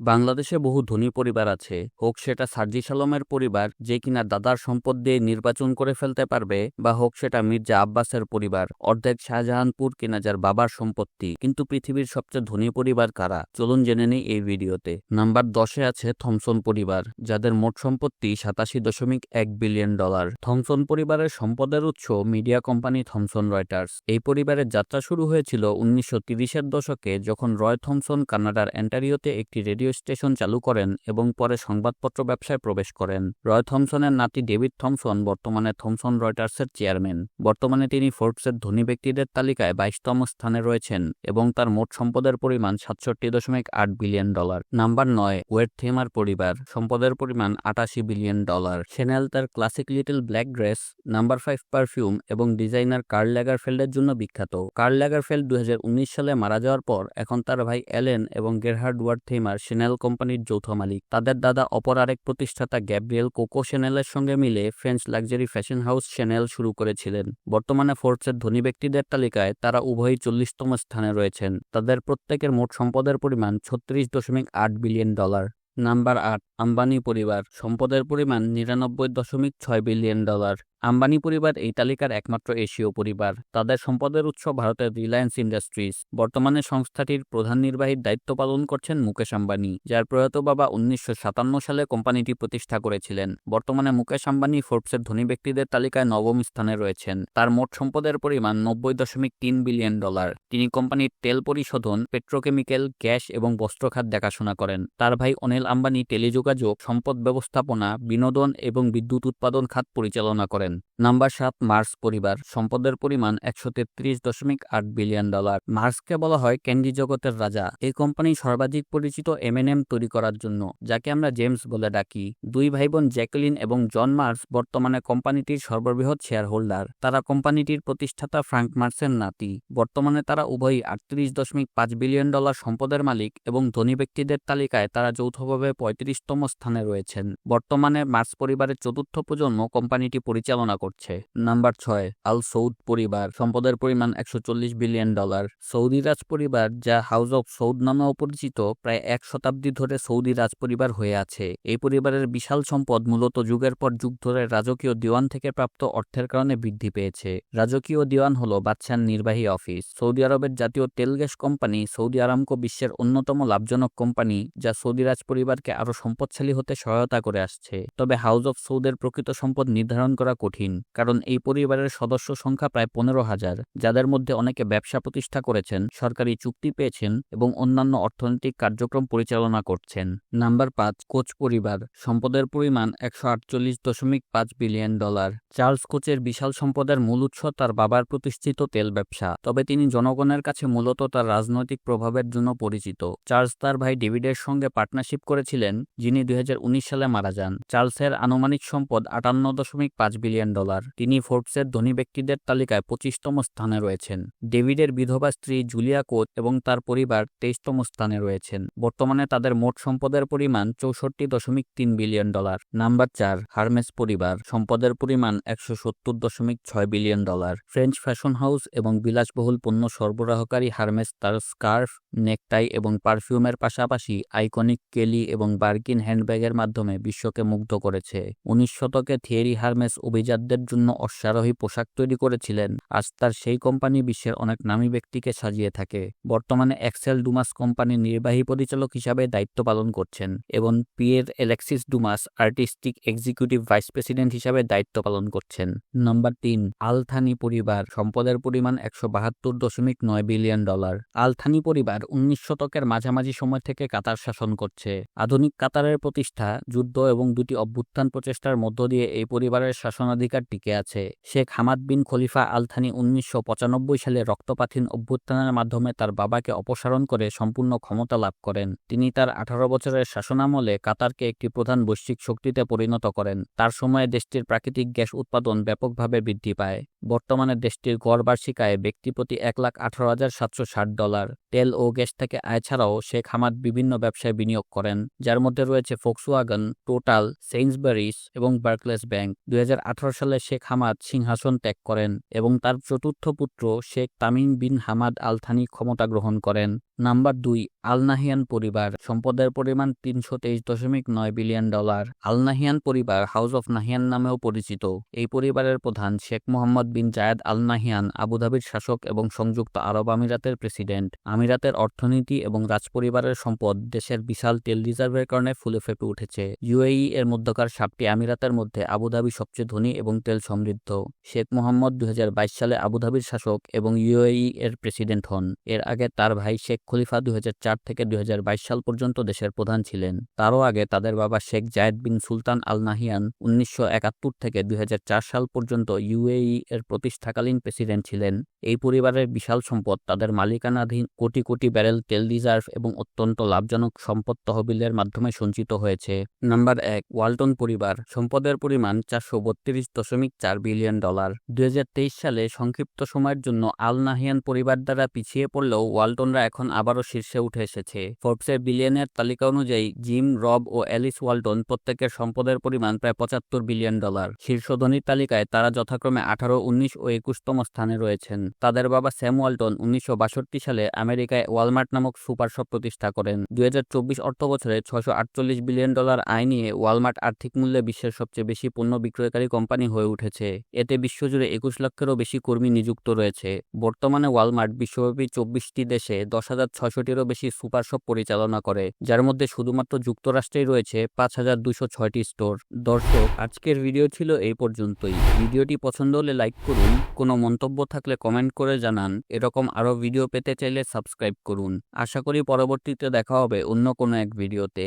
বাংলাদেশে বহু ধনী পরিবার আছে, হোক সেটা সার্জিস আলমের পরিবার যে কিনা দাদার সম্পদ দিয়ে নির্বাচন করে ফেলতে পারবে, বা হোক সেটা মির্জা আব্বাসের পরিবার, অর্ধেক শাহজাহানপুর কিনা যার বাবার সম্পত্তি। কিন্তু পৃথিবীর সবচেয়ে ধনী পরিবার কারা? চলুন জেনে নেই এই ভিডিওতে। নাম্বার দশে আছে থমসন পরিবার, যাদের মোট সম্পত্তি সাতাশি দশমিক এক বিলিয়ন ডলার। থমসন পরিবারের সম্পদের উৎস মিডিয়া কোম্পানি থমসন রয়টার্স। এই পরিবারের যাত্রা শুরু হয়েছিল উনিশশো তিরিশের দশকে, যখন রয় থমসন কানাডার অ্যান্টারিওতে একটি রেডিও স্টেশন চালু করেন এবং পরে সংবাদপত্র ব্যবসায় প্রবেশ করেন। রয় থমসনের নাতি ডেভিড থমসন বর্তমানে থমসন রয়টার্সের চেয়ারম্যান। বর্তমানে তিনি ফোর্বসের ধনী ব্যক্তিদের তালিকায় বাইশতম স্থানে রয়েছেন এবং তার মোট সম্পদের পরিমাণ সাতষট্টি দশমিক আট বিলিয়ন ডলার। নাম্বার নয়, ওয়েট থেমার পরিবার। সম্পদের পরিমাণ আটাশি বিলিয়ন ডলার। সেনেল তার classic little black dress, number five perfume এবং ডিজাইনার কার্ল ল্যাগারফেল্ডের জন্য বিখ্যাত। কার্ল ল্যাগারফেল্ড দুই সালে মারা যাওয়ার পর এখন তার ভাই অ্যালেন এবং গেরহার্ড ওয়ার্ড থেমার শেনেল কোম্পানির যৌথ মালিক। তাদের দাদা অপর আরেক প্রতিষ্ঠাতা গ্যাব্রিয়েল কোকো শেনেলের সঙ্গে মিলে French luxury fashion house Chanel শুরু করেছিলেন। বর্তমানে ফোর্বসের ধনী ব্যক্তিদের তালিকায় তারা উভয়ই চল্লিশতম স্থানে রয়েছেন। তাদের প্রত্যেকের মোট সম্পদের পরিমাণ ছত্রিশ দশমিক আট বিলিয়ন ডলার। নাম্বার আট, আম্বানি পরিবার। সম্পদের পরিমাণ নিরানব্বই দশমিক ছয় বিলিয়ন ডলার। আম্বানি পরিবার এই তালিকার একমাত্র এশীয় পরিবার। তাদের সম্পদের উৎস ভারতের রিলায়েন্স ইন্ডাস্ট্রিজ। বর্তমানে সংস্থাটির প্রধান নির্বাহীর দায়িত্ব পালন করছেন মুকেশ আম্বানি, যার প্রয়াত বাবা উনিশশো সাতান্ন সালে কোম্পানিটি প্রতিষ্ঠা করেছিলেন। বর্তমানে মুকেশ আম্বানি ফোর্বসের ধনী ব্যক্তিদের তালিকায় নবম স্থানে রয়েছেন। তার মোট সম্পদের পরিমাণ নব্বই দশমিক তিন বিলিয়ন ডলার। তিনি কোম্পানির তেল পরিশোধন, পেট্রোকেমিক্যাল, গ্যাস এবং বস্ত্রখাত দেখাশোনা করেন। তার ভাই অনিল আম্বানি টেলিযোগাযোগ, সম্পদ ব্যবস্থাপনা, বিনোদন এবং বিদ্যুৎ উৎপাদন খাত পরিচালনা করেন। নাম্বার সাত, মার্স পরিবার। সম্পদের পরিমাণ একশো তেত্রিশ দশমিক আট বিলিয়ন ডলার। মার্সকে বলা হয় ক্যান্ডি জগতের রাজা। এই কোম্পানি সর্বাধিক পরিচিত এমএনএম তৈরি করার জন্য, যাকে আমরা জেমস বলে ডাকি। দুই ভাই বোন জ্যাকলিন এবং জন মার্স বর্তমানে কোম্পানিটির সর্ববৃহৎ শেয়ার হোল্ডার তারা কোম্পানিটির প্রতিষ্ঠাতা ফ্রাঙ্ক মার্সের নাতি। বর্তমানে তারা উভয়ই আটত্রিশ দশমিক পাঁচ বিলিয়ন ডলার সম্পদের মালিক এবং ধনী ব্যক্তিদের তালিকায় তারা যৌথভাবে পঁয়ত্রিশতম স্থানে রয়েছেন। বর্তমানে মার্স পরিবারের চতুর্থ প্রজন্ম কোম্পানিটি পরিচালনা করছে। নাম্বার ছয়, আল সৌদ পরিবার। সম্পদের পরিমাণ একশো চল্লিশ বিলিয়ন ডলার। সৌদি রাজ পরিবার যা হাউস অব সৌদ নামেও পরিচিত, প্রায় এক শতাব্দী ধরে সৌদি রাজ পরিবার হয়ে আছে। এই পরিবারের বিশাল সম্পদ মূলত যুগের পর যুগ ধরে রাজকীয় দিওয়ান থেকে প্রাপ্ত অর্থের কারণে বৃদ্ধি পেয়েছে। রাজকীয় দিওয়ান হল বাদশাহ নির্বাহী অফিস। সৌদি আরবের জাতীয় তেল গ্যাস কোম্পানি সৌদি আরামকো বিশ্বের অন্যতম লাভজনক কোম্পানি, যা সৌদি রাজ পরিবারকে আরও সম্পদশালী হতে সহায়তা করে আসছে। তবে হাউস অব সৌদের প্রকৃত সম্পদ নির্ধারণ করা কঠিন, কারণ এই পরিবারের সদস্য সংখ্যা প্রায় পনেরো হাজার, যাদের মধ্যে অনেকে ব্যবসা প্রতিষ্ঠা করেছেন, সরকারি চুক্তি পেয়েছেন এবং অন্যান্য অর্থনৈতিক কার্যক্রম পরিচালনা করছেন। নাম্বার পাঁচ, কোচ পরিবার। সম্পদের পরিমাণ একশো আটচল্লিশ দশমিক পাঁচ বিলিয়ন ডলার। চার্লস কোচের বিশাল সম্পদের মূল উৎস তার বাবার প্রতিষ্ঠিত তেল ব্যবসা, তবে তিনি জনগণের কাছে মূলত তার রাজনৈতিক প্রভাবের জন্য পরিচিত। চার্লস তার ভাই ডেভিডের সঙ্গে পার্টনারশিপ করেছিলেন, যিনি দুই হাজার উনিশ সালে মারা যান। চার্লসের আনুমানিক সম্পদ আটান্ন দশমিক পাঁচ বিলিয়ন ডলার। তিনি ফোর্বসের ধনী ব্যক্তিদের তালিকায় পঁচিশতম স্থানে রয়েছেন। ডেভিডের বিধবা স্ত্রী জুলিয়া কোচ এবং তার পরিবার তেইশতম স্থানে রয়েছেন। বর্তমানে তাদের মোট সম্পদের পরিমাণ চৌষট্টি দশমিক তিন বিলিয়ন ডলার। নাম্বার চার, হারমেস পরিবার। সম্পদের পরিমাণ একশো সত্তর দশমিক ছয় billion dollar. French fashion house এবং বিলাসবহুল পণ্য সরবরাহকারী হারমেস তার স্কার্ফ, নেকটাই এবং পারফিউমের পাশাপাশি আইকনিক কেলি এবং বার্কিন হ্যান্ডব্যাগের মাধ্যমে বিশ্বকে মুগ্ধ করেছে। উনিশ শতকে থিয়েরি হারমেস অভিজাতদের জন্য অশ্বারোহী পোশাক তৈরি করেছিলেন। আজ তার সেই কোম্পানি বিশ্বের অনেক নামী ব্যক্তিকে সাজিয়ে থাকে। বর্তমানে এক্সেল ডুমাস কোম্পানির নির্বাহী পরিচালক হিসাবে দায়িত্ব পালন করছেন এবং Pierre Alexis Dumas artistic executive vice president হিসাবে দায়িত্ব পালন করছেন। নম্বর তিন, আলথানি পরিবার, সম্পদের পরিমাণ একশো বাহাত্তর দশমিক নয় বিলিয়ন ডলার। আলথানি পরিবার উনিশ শতকের মাঝামাঝি সময় থেকে কাতার শাসন করছে। আধুনিক কাতারের প্রতিষ্ঠা, যুদ্ধ এবং দুটি অভ্যুত্থান প্রচেষ্টার মধ্য দিয়ে এই পরিবারের শাসনাধিকার টিকে আছে। Sheikh Hamad bin Khalifa Al Thani উনিশশো পঁচানব্বই সালে রক্তপাতহীন অভ্যুত্থানের মাধ্যমে তার বাবাকে অপসারণ করে সম্পূর্ণ ক্ষমতা লাভ করেন। তিনি তার আঠারো বছরের শাসনামলে কাতারকে একটি প্রধান বৈশ্বিক শক্তিতে পরিণত করেন। তার সময়ে দেশটির প্রাকৃতিক গ্যাস উৎপাদন ব্যাপকভাবে বৃদ্ধি পায়। বর্তমানে দেশটির গড় বার্ষিক আয় ব্যক্তিপ্রতি এক লাখ আঠারো হাজার সাতশো ষাট ডলার, তেল ও গ্যাস থেকে আয় ছাড়াও শেখ হামাদ বিভিন্ন ব্যবসায় বিনিয়োগ করেন, যার মধ্যে রয়েছে ফোক্সওয়াগন টোটাল সেইন্সবারিস এবং বার্কলেস ব্যাংক দুই সালে শেখ হামাদ সিংহাসন ত্যাগ করেন এবং তার চতুর্থ পুত্র Sheikh Tamim bin Hamad Al Thani ক্ষমতা গ্রহণ করেন। নাম্বার দুই, আলনাহিয়ান পরিবার। সম্পদের পরিমাণ তিনশো তেইশ দশমিক নয় বিলিয়ন ডলার। আলনাহিয়ান পরিবার হাউস অফ নাহিয়ান নামেও পরিচিত। এই পরিবারের প্রধান শেখ মোহাম্মদ বিন জায়েদ আল নাহিয়ান আবুধাবির শাসক এবং সংযুক্ত আরব আমিরাতের প্রেসিডেন্ট। আমিরাতের অর্থনীতি এবং রাজপরিবারের সম্পদ দেশের বিশাল তেল রিজার্ভের কারণে ফুলে ফেপে উঠেছে। ইউএই এর মধ্যকার সাতটি আমিরাতের মধ্যে আবুধাবি সবচেয়ে ধনী এবং তেল সমৃদ্ধ। শেখ মোহাম্মদ দুই হাজার বাইশ সালে আবুধাবির শাসক এবং ইউএই এর প্রেসিডেন্ট হন। এর আগে তার ভাই শেখ খলিফা দুই হাজার চার থেকে দুই হাজার বাইশ সাল পর্যন্ত দেশের প্রধান ছিলেন। তারও আগে তাদের বাবা শেখ জায়েদ বিন সুলতান আল নাহিয়ান উনিশশো একাত্তর থেকে দুই হাজার চার সাল পর্যন্ত ইউএই এর প্রতিষ্ঠাকালীন প্রেসিডেন্ট ছিলেন। এই পরিবারের বিশাল সম্পদ তাদের মালিকানাধীন কোটি কোটি ব্যারেল তেল রিজার্ভ এবং অত্যন্ত লাভজনক সম্পদ তহবিলের মাধ্যমে সঞ্চিত হয়েছে। নাম্বার এক, ওয়ালটন পরিবার। সম্পদের পরিমাণ চারশো বত্রিশ দশমিক চার বিলিয়ন ডলার। দুই হাজার তেইশ সালে সংক্ষিপ্ত সময়ের জন্য আল নাহিয়ান পরিবার দ্বারা পিছিয়ে পড়লেও ওয়ালটনরা এখন আবারও শীর্ষে উঠে এসেছে। ফোর্বসের বিলিয়নের তালিকা অনুযায়ী, জিম, রব ও অ্যালিস ওয়ালটন প্রত্যেকের সম্পদের পরিমাণ প্রায় পঁচাত্তর বিলিয়ন ডলার। শীর্ষ ধনীর তালিকায় তারা যথাক্রমে আঠারো উনিশ ও একুশতম স্থানে রয়েছেন। তাদের বাবা স্যাম ওয়ালটন উনিশশো বাষট্টি সালে আমেরিকায় ওয়ালমার্ট নামক সুপার শপ প্রতিষ্ঠা করেন। দুই অর্থ বছরে ছয়শো আটচল্লিশ বিলিয়ন ডলার আয় নিয়ে ওয়ালমার্ট আর্থিক মূল্যে বিশ্বের সবচেয়ে বেশি পণ্য বিক্রয়কারী কোম্পানি হয়ে উঠেছে। এতে বিশ্বজুড়ে একুশ লক্ষেরও বেশি কর্মী নিযুক্ত রয়েছে। বর্তমানে ওয়ালমার্ট বিশ্বব্যাপী চব্বিশটি দেশে দশ হাজার ছয়শটিরও বেশি সুপার শপ পরিচালনা করে, যার মধ্যে শুধুমাত্র যুক্তরাষ্ট্রেই রয়েছে পাঁচ হাজার দুশো ছয়টি স্টোর। দর্শক, আজকের ভিডিও ছিল এই পর্যন্তই। ভিডিওটি পছন্দ হলে লাইক করুন। কোনো মন্তব্য থাকলে কমেন্ট করে জানান। এরকম আরও ভিডিও পেতে চাইলে সাবস্ক্রাইব করুন। আশা করি পরবর্তীতে দেখা হবে অন্য কোনো এক ভিডিওতে